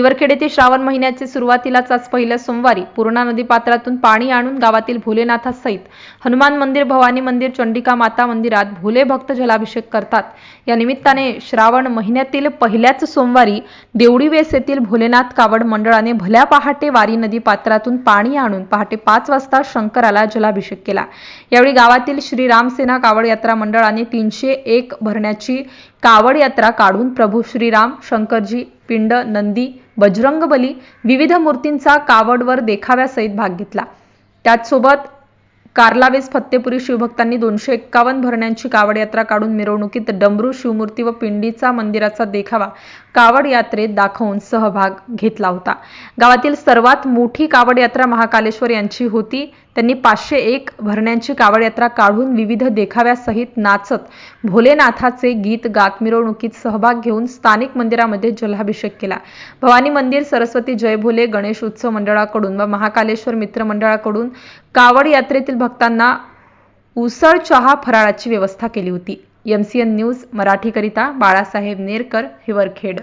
हिवरखेड येथे श्रावण महिन्याचे सुरुवातीलाच आज पहिल्या सोमवारी पूर्णा नदी पात्रातून पाणी आणून गावातील भोलेनाथासहित हनुमान मंदिर भवानी मंदिर चंडिका माता मंदिरात भोले भक्त जलाभिषेक करतात. या निमित्ताने श्रावण महिन्यातील पहिल्याच सोमवारी देवडीवेस येथील भोलेनाथ कावड मंडळाने भल्या पहाटे वारी नदी पात्रातून पाणी आणून पहाटे पाच वाजता शंकराला जलाभिषेक केला. यावेळी गावातील श्रीरामसेना कावड यात्रा मंडळाने तीनशे एक भरण्याची कावड यात्रा काढून प्रभू श्रीराम शंकरजी पिंड नंदी बजरंगबली विविध मूर्तींचा कावडवर देखाव्यासहित भाग घेतला. त्याचसोबत कार्लावेस फत्तेपुरी शिवभक्तांनी दोनशे एक्कावन्न भरण्यांची कावड यात्रा काढून मिरवणुकीत डमरू शिवमूर्ती व पिंडीचा मंदिराचा देखावा कावड यात्रेत दाखवून सहभाग घेतला होता. गावातील सर्वात मोठी कावड यात्रा महाकालेश्वर यांची होती. त्यांनी पाचशे एक भरण्यांची कावड यात्रा काढून विविध देखाव्यासहित नाचत भोलेनाथाचे गीत गात मिरवणुकीत सहभाग घेऊन स्थानिक मंदिरामध्ये जलाभिषेक केला. भवानी मंदिर सरस्वती जय भोले गणेश उत्सव मंडळाकडून व महाकालेश्वर मित्र मंडळाकडून कावड यात्रेतील भक्तांना उसळ चहा फराळाची व्यवस्था केली होती. एम सी एन न्यूज मराठीकरिता बाळासाहेब नेरकर हिवरखेड.